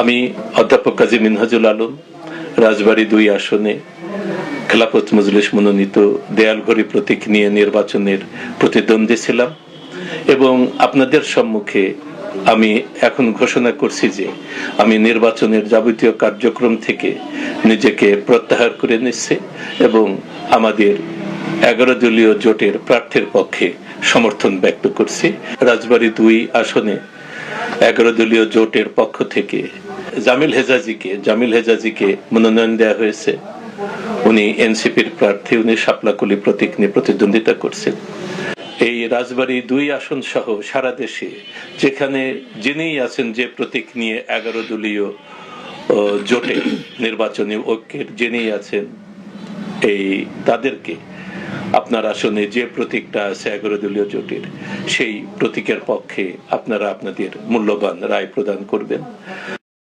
আমি অধ্যাপক কাজী মিনহাজুল আলম, রাজবাড়ী দুই আসনে খেলাফত মজলিস মনোনীত দেয়ালঘড়ি প্রতীক নিয়ে নির্বাচনের প্রতিদ্বন্দ্বী ছিলাম এবং আপনাদের সম্মুখে আমি এখন ঘোষণা করছি যে আমি নির্বাচনের যাবতীয় কার্যক্রম থেকে নিজেকে প্রত্যাহার করে নিচ্ছি এবং আমাদের এগারো দলীয় জোটের প্রার্থীর পক্ষে সমর্থন ব্যক্ত করছি। রাজবাড়ী দুই আসনে এগারো দলীয় জোটের পক্ষ থেকে জামিল হেজাজিকে জামিল হেজাজিকে মনোনয়ন দেওয়া হয়েছে। উনি এনসিপির প্রার্থী, উনি শাপলাকুলি প্রতীক নিয়ে প্রতিদ্বন্দ্বিতা করছেন। এই রাজবাড়ী দুই আসন সহ সারা দেশে যেখানে যিনিই আছেন যে প্রতীক নিয়ে এগারো দলীয় জোটে নির্বাচনী ঐক্যের যিনিই আছেন, এই তাদেরকে আপনার আসনে যে প্রতীকটা আছে এগারো দলীয় জোটের, সেই প্রতীকের পক্ষে আপনারা আপনাদের মূল্যবান রায় প্রদান করবেন।